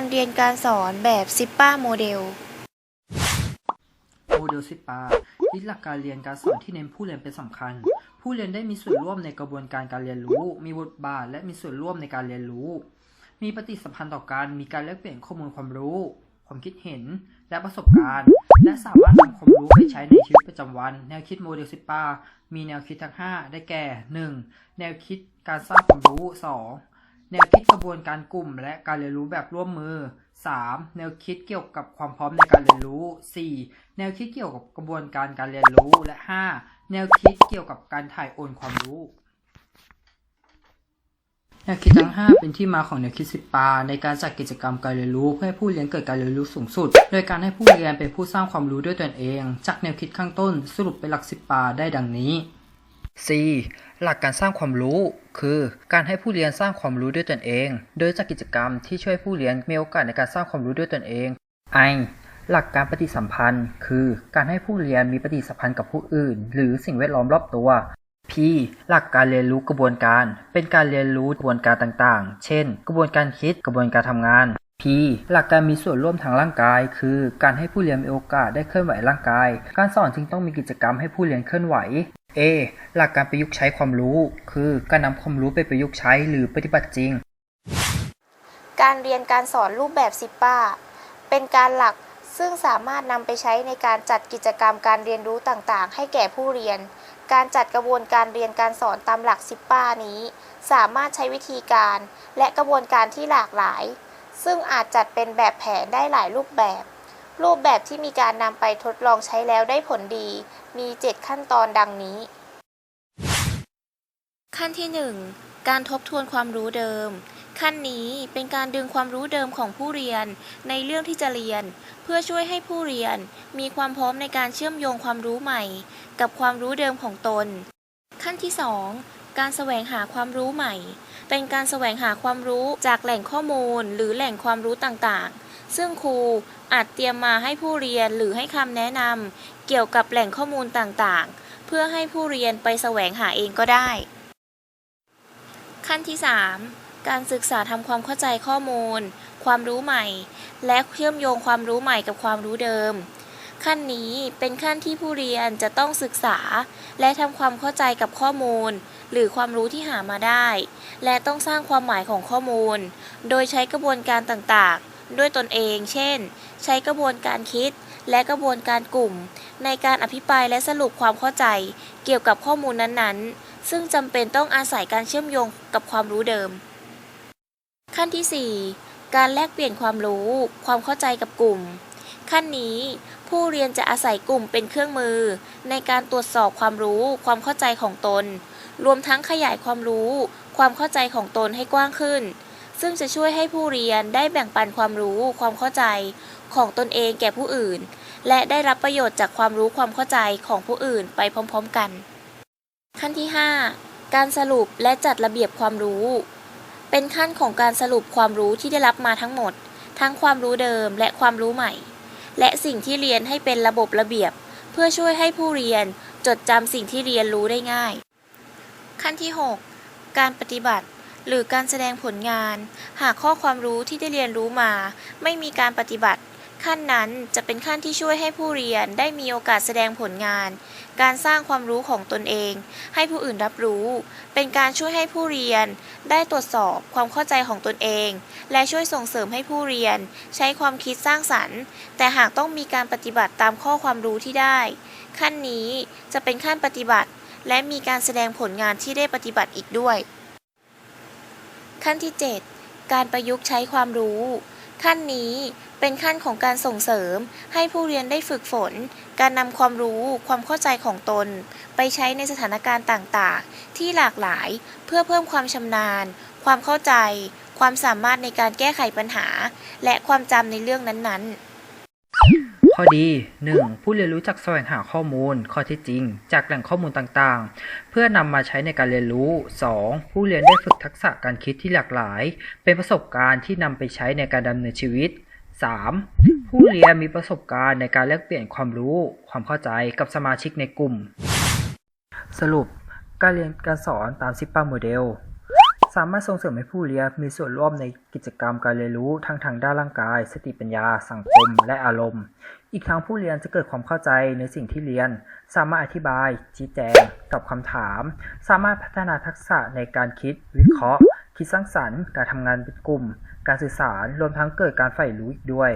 การเรียนการสอนแบบซิปป้าโมเดล โมเดลซิปป้ายึดหลักการเรียนการสอนที่เน้นผู้เรียนเป็นสำคัญ ผู้เรียนได้มีส่วนร่วมในกระบวนการการเรียนรู้ มีบทบาทและมีส่วนร่วมในการเรียนรู้ มีปฏิสัมพันธ์ต่อกัน มีการแลกเปลี่ยนข้อมูลความรู้ ความคิดเห็น และประสบการณ์ และสามารถนำความรู้ไปใช้ในชีวิตประจำวัน แนวคิดโมเดลซิปป้ามีแนวคิดทั้ง 5 ได้แก่ 1. แนวคิดการสร้างความรู้ 2. แนวคิดกระบวนการกลุ่ม และการเรียนรู้แบบร่วมมือ 3. แนวคิดเกี่ยวกับความพร้อมในการเรียนรู้ 4. แนวคิดเกี่ยวกับกระบวนการการเรียนรู้ และ 5. แนวคิดเกี่ยวกับการถ่ายโอนความรู้แนวคิดทั้ง 5 เป็นที่มาของแนวคิดสิบปา ในการจัดกิจกรรมการเรียนรู้เพื่อให้ผู้เรียนเกิดการเรียนรู้สูงสุด โดยการให้ผู้เรียนเป็นผู้สร้างความรู้ด้วยตนเอง จากแนวคิดข้างต้นสรุปเป็นหลักสิบปาได้ดังนี้ C หลักการสร้างความรู้ คือการให้ผู้เรียนสร้างความรู้ด้วยตนเอง โดยจากกิจกรรมที่ช่วยผู้เรียนมีโอกาสในการสร้างความรู้ด้วยตนเอง I หลักการปฏิสัมพันธ์ คือการให้ผู้เรียนมีปฏิสัมพันธ์กับผู้อื่น หรือสิ่งแวดล้อมรอบตัว P หลักการเรียนรู้กระบวนการ เป็นการเรียนรู้กระบวนการต่างๆ เช่น กระบวนการคิด กระบวนการทำงาน P หลักการมีส่วนร่วมทางร่างกาย คือการให้ผู้เรียนมีโอกาสได้เคลื่อนไหวร่างกาย การสอนจึงต้องมีกิจกรรมให้ผู้เรียนเคลื่อนไหว A หลักการประยุกต์ใช้ความรู้ คือการนำความรู้ไปประยุกต์ใช้หรือปฏิบัติจริง การเรียนการสอนรูปแบบซิปป้าเป็นการหลักซึ่งสามารถนำไปใช้ในการจัดกิจกรรมการเรียนรู้ต่างๆ ให้แก่ผู้เรียน การจัดกระบวนการเรียนการสอนตามหลักซิปป้านี้ สามารถใช้วิธีการ และกระบวนการที่หลากหลาย ซึ่งอาจจัดเป็นแบบแผนได้หลายรูปแบบ รูปแบบที่มีการนำไปทดลองใช้แล้วได้ผลดี มี 7 ขั้นตอนดังนี้ ขั้นที่ 1 การทบทวนความรู้เดิม ขั้นนี้เป็นการดึงความรู้เดิมของผู้เรียนในเรื่องที่จะเรียน เพื่อช่วยให้ผู้เรียนมีความพร้อมในการเชื่อมโยงความรู้ใหม่ กับความรู้เดิมของตน ขั้นที่ 2 การแสวงหาความรู้ใหม่ เป็นการแสวงหาความรู้จากแหล่งข้อมูล หรือแหล่งความรู้ต่างๆ ซึ่งครูอาจเตรียมมาให้ผู้เรียนหรือให้คำแนะนำเกี่ยวกับแหล่งข้อมูลต่างๆ เพื่อให้ผู้เรียนไปแสวงหาเองก็ได้ ขั้นที่ 3 การศึกษาทำความเข้าใจข้อมูล ความรู้ใหม่ และเชื่อมโยงความรู้ใหม่กับความรู้เดิม ขั้นนี้เป็นขั้นที่ผู้เรียนจะต้องศึกษา และทำความเข้าใจกับข้อมูล หรือความรู้ที่หามาได้ และต้องสร้างความหมายของข้อมูล โดยใช้กระบวนการต่างๆ ด้วยตนเอง เช่น ใช้กระบวนการคิด และกระบวนการกลุ่ม ในการอภิปรายและสรุปความเข้าใจ เกี่ยวกับข้อมูลนั้นๆ ซึ่งจำเป็นต้องอาศัยการเชื่อมโยงกับความรู้เดิม ขั้นที่ 4 การแลกเปลี่ยนความรู้ ความเข้าใจกับกลุ่ม ขั้นนี้ผู้เรียนจะอาศัยกลุ่มเป็นเครื่องมือ ในการตรวจสอบความรู้ ความเข้าใจของตน รวมทั้งขยายความรู้ ความเข้าใจของตนให้กว้างขึ้น ซึ่งจะช่วยให้ผู้เรียนได้แบ่งปันความรู้ความเข้าใจของตนเองแก่ผู้อื่น และได้รับประโยชน์จากความรู้ความเข้าใจของผู้อื่นไปพร้อมๆกัน ขั้นที่ 5 การสรุปและจัดระเบียบความรู้ เป็นขั้นของการสรุปความรู้ที่ได้รับมาทั้งหมด ทั้งความรู้เดิมและความรู้ใหม่ และสิ่งที่เรียนให้เป็นระบบระเบียบ เพื่อช่วยให้ผู้เรียนจดจำสิ่งที่เรียนรู้ได้ง่าย ขั้นที่ 6 การปฏิบัติ หรือการแสดงผลงาน หากข้อความรู้ที่ได้เรียนรู้มา ไม่มีการปฏิบัติ ขั้นนั้นจะเป็นขั้นที่ช่วยให้ผู้เรียนได้มีโอกาสแสดงผลงาน การสร้างความรู้ของตนเอง ให้ผู้อื่นรับรู้ เป็นการช่วยให้ผู้เรียน ได้ตรวจสอบความเข้าใจของตนเอง และช่วยส่งเสริมให้ผู้เรียน ใช้ความคิดสร้างสรรค์ แต่หากต้องมีการปฏิบัติตามข้อความรู้ที่ได้ ขั้นนี้จะเป็นขั้นปฏิบัติ และมีการแสดงผลงานที่ได้ปฏิบัติอีกด้วย ขั้นที่ 7 การประยุกต์ใช้ความรู้ ขั้นนี้เป็นขั้นของการส่งเสริม ให้ผู้เรียนได้ฝึกฝน การนำความรู้ความเข้าใจของตน ไปใช้ในสถานการณ์ต่างๆ ที่หลากหลายเพื่อเพิ่มความชำนาญ ความเข้าใจ ความสามารถในการแก้ไขปัญหา และความจำในเรื่องนั้นๆ ข้อดี 1. ผู้เรียนรู้จักแสวงหาข้อมูล ข้อท็จจริง จากแหล่งข้อมูลต่างๆ เพื่อนำมาใช้ในการเรียนรู้ 2. ผู้เรียนได้ฝึกทักษะการคิดที่หลากหลาย เป็นประสบการณ์ที่นำไปใช้ในการดำเนินชีวิต 3. ผู้เรียนมีประสบการณ์ในการแลกเปลี่ยนความรู้ ความเข้าใจกับสมาชิกในกลุ่ม สรุป การเรียนการสอนตามซิปปาโมเดล สามารถส่งเสริมให้ผู้เรียนมีส่วนร่วมในกิจกรรมการเรียนรู้ทั้งทางด้านร่างกาย สติปัญญา สังคม และอารมณ์ อีกทั้งผู้เรียนจะเกิดความเข้าใจในสิ่งที่เรียน สามารถอธิบาย ชี้แจง ตอบคำถาม สามารถพัฒนาทักษะในการคิด วิเคราะห์ คิดสร้างสรรค์ การทำงานเป็นกลุ่ม การสื่อสาร รวมทั้งเกิดการใฝ่รู้อีกด้วย